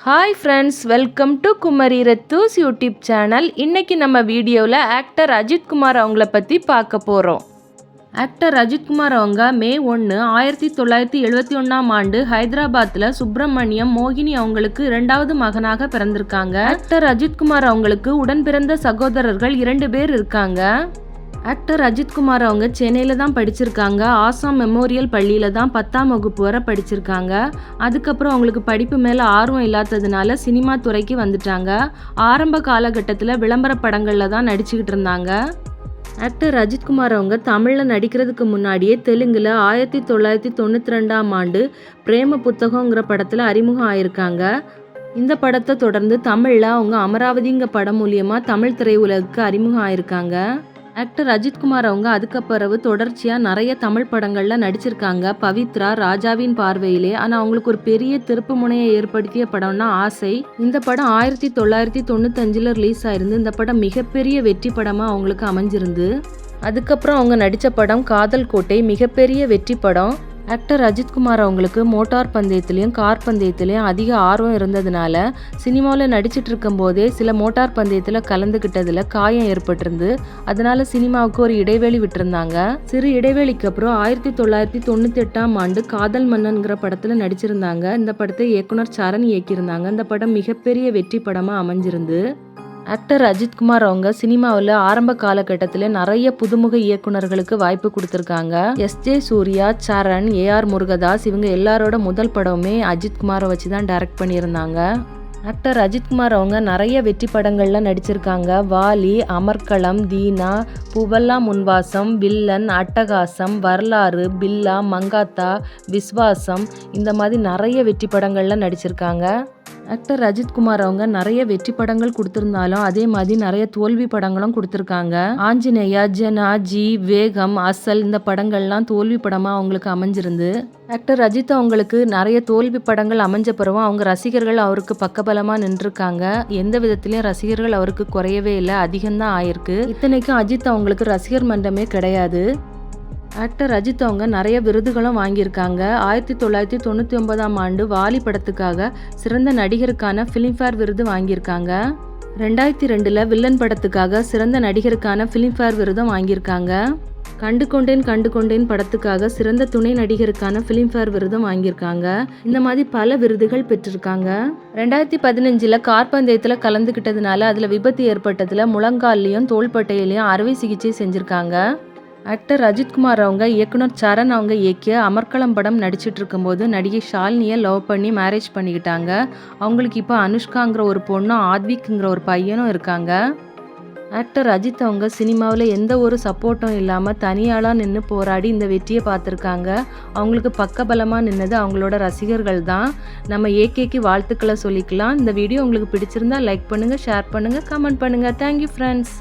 Hi friends welcome to Kumari ரத்தூஸ் YouTube channel இன்னைக்கு நம்ம வீடியோவில் ஆக்டர் அஜித்குமார் அவங்கள பற்றி பார்க்க போகிறோம் ஆக்டர் அஜித்குமார் அவங்க மே ஒன்று ஆயிரத்தி தொள்ளாயிரத்தி எழுபத்தி ஒன்றாம் ஆண்டு ஹைதராபாத்தில் சுப்பிரமணியம் மோகினி அவங்களுக்கு இரண்டாவது மகனாக பிறந்திருக்காங்க. ஆக்டர் அஜித்குமார் அவங்களுக்கு உடன் பிறந்த சகோதரர்கள் இரண்டு பேர் இருக்காங்க. ஆக்டர் அஜித்குமார் அவங்க சென்னையில் தான் படிச்சிருக்காங்க. ஆசாம் மெமோரியல் பள்ளியில் தான் பத்தாம் வகுப்பு வரை படிச்சிருக்காங்க. அதுக்கப்புறம் அவங்களுக்கு படிப்பு மேலே ஆர்வம் இல்லாததுனால சினிமா துறைக்கு வந்துட்டாங்க. ஆரம்ப காலகட்டத்தில் விளம்பர படங்களில் தான் நடிச்சுக்கிட்டு இருந்தாங்க. ஆக்டர் அஜித்குமார் அவங்க தமிழில் நடிக்கிறதுக்கு முன்னாடியே தெலுங்கில் ஆயிரத்தி தொள்ளாயிரத்தி தொண்ணூற்றி ரெண்டாம் ஆண்டு பிரேம புத்தகங்கிற படத்தில் அறிமுகம் ஆயிருக்காங்க. இந்த படத்தை தொடர்ந்து தமிழில் அவங்க அமராவதிங்க படம் மூலியமாக தமிழ் திரையுலகுக்கு அறிமுகம் ஆயிருக்காங்க. ஆக்டர் அஜித்குமார் அவங்க அதுக்கப்புறவு தொடர்ச்சியாக நிறைய தமிழ் படங்களில் நடிச்சிருக்காங்க. பவித்ரா ராஜாவின் பார்வையிலே. ஆனால் அவங்களுக்கு ஒரு பெரிய திருப்பு முனையை ஏற்படுத்திய படம்னா ஆசை. இந்த படம் ஆயிரத்தி தொள்ளாயிரத்தி தொண்ணூத்தஞ்சில் ரிலீஸ் ஆயிருந்து இந்த படம் மிகப்பெரிய வெற்றி படமாக அவங்களுக்கு அமைஞ்சிருந்து. அதுக்கப்புறம் அவங்க நடித்த படம் காதல் கோட்டை மிகப்பெரிய வெற்றி படம். ஆக்டர் அஜித்குமார் அவங்களுக்கு மோட்டார் பந்தயத்துலேயும் கார் பந்தயத்துலேயும் அதிக ஆர்வம் இருந்ததுனால சினிமாவில் நடிச்சிட்டு இருக்கும்போதே சில மோட்டார் பந்தயத்தில் கலந்துக்கிட்டதில் காயம் ஏற்பட்டிருந்து அதனால சினிமாவுக்கு ஒரு இடைவெளி விட்டுருந்தாங்க. சிறு இடைவெளிக்கு அப்புறம் ஆயிரத்தி தொள்ளாயிரத்தி தொண்ணூற்றி எட்டாம் ஆண்டு காதல் மன்னன்கிற படத்தில் நடிச்சிருந்தாங்க. இந்த படத்தை இயக்குனர் சரண் இயக்கியிருந்தாங்க. இந்த படம் மிகப்பெரிய வெற்றி படமாக அமைஞ்சிருந்து ஆக்டர் அஜித்குமார் அவங்க சினிமாவில் ஆரம்ப காலகட்டத்தில் நிறைய புதுமுக இயக்குனர்களுக்கு வாய்ப்பு கொடுத்துருக்காங்க. S. J. Surya Saran AR Murugadoss இவங்க எல்லாரோட முதல் படமுமே அஜித்குமாரை வச்சு தான் டைரக்ட் பண்ணியிருந்தாங்க. ஆக்டர் அஜித்குமார் அவங்க நிறைய வெற்றி படங்களில் நடிச்சிருக்காங்க. வாலி அமர்க்களம் தீனா புவல்லா முன்வாசம் வில்லன் அட்டகாசம் வரலாறு பில்லா மங்காத்தா விஸ்வாசம் இந்த மாதிரி நிறைய வெற்றி படங்களில் நடிச்சிருக்காங்க. ஆக்டர் அஜித்குமார் அவங்க நிறைய வெற்றி படங்கள் கொடுத்துருந்தாலும் அதே மாதிரி நிறைய தோல்வி படங்களும் கொடுத்துருக்காங்க. ஆஞ்சநேயா ஜனா ஜி வேகம் அசல் இந்த படங்கள்லாம் தோல்வி படமாக அவங்களுக்கு அமைஞ்சிருந்து. ஆக்டர் ரஜித் அவங்களுக்கு நிறைய தோல்வி படங்கள் அமைஞ்ச பிறகும் அவங்க ரசிகர்கள் அவருக்கு பக்கபலமாக நின்றுருக்காங்க. எந்த விதத்திலையும் ரசிகர்கள் அவருக்கு குறையவே இல்லை அதிகம்தான் ஆயிருக்கு. இத்தனைக்கும் அஜித் அவங்களுக்கு ரசிகர் மன்றமே கிடையாது. ஆக்டர் அஜித் அவங்க நிறைய விருதுகளும் வாங்கியிருக்காங்க. ஆயிரத்தி தொள்ளாயிரத்தி தொண்ணூற்றி ஒன்பதாம் ஆண்டு வாலி படத்துக்காக சிறந்த நடிகருக்கான ஃபிலிம்ஃபேர் விருது வாங்கியிருக்காங்க. ரெண்டாயிரத்தி ரெண்டில் வில்லன் படத்துக்காக சிறந்த நடிகருக்கான ஃபிலிம்ஃபேர் விருதும் வாங்கியிருக்காங்க. கண்டு கொண்டேன் கண்டு கொண்டேன் படத்துக்காக சிறந்த துணை நடிகருக்கான ஃபிலிம்ஃபேர் விருதும் வாங்கியிருக்காங்க. இந்த மாதிரி பல விருதுகள் பெற்றிருக்காங்க. ரெண்டாயிரத்தி பதினஞ்சில் கார்பந்தயத்தில் கலந்துக்கிட்டதுனால அதில் விபத்து ஏற்பட்டதில் முழங்கால்லையும் தோள்பட்டையிலையும் அறுவை சிகிச்சை செஞ்சுருக்காங்க. ஆக்டர் அஜித்குமார் அவங்க இயக்குனர் சரண் அவங்க இயக்கிய அமர்க்களம் படம் நடிச்சிட்டு இருக்கும்போது நடிகை ஷாலினியை லவ் பண்ணி மேரேஜ் பண்ணிக்கிட்டாங்க. அவங்களுக்கு இப்போ அனுஷ்காங்கிற ஒரு பொண்ணும் ஆத்விக்குங்கிற ஒரு பையனும் இருக்காங்க. ஆக்டர் அஜித் அவங்க சினிமாவில் எந்த ஒரு சப்போர்ட்டும் இல்லாமல் தனியாளாக நின்று போராடி இந்த வெற்றியை பார்த்துருக்காங்க. அவங்களுக்கு பக்கபலமாக நின்னது அவங்களோட ரசிகர்கள் தான். நம்ம ஏகேக்கு வாழ்த்துக்களை சொல்லிக்கலாம். இந்த வீடியோ உங்களுக்கு பிடிச்சிருந்தா லைக் பண்ணுங்கள் ஷேர் பண்ணுங்கள் கமெண்ட் பண்ணுங்கள் தேங்க்யூ ஃப்ரெண்ட்ஸ்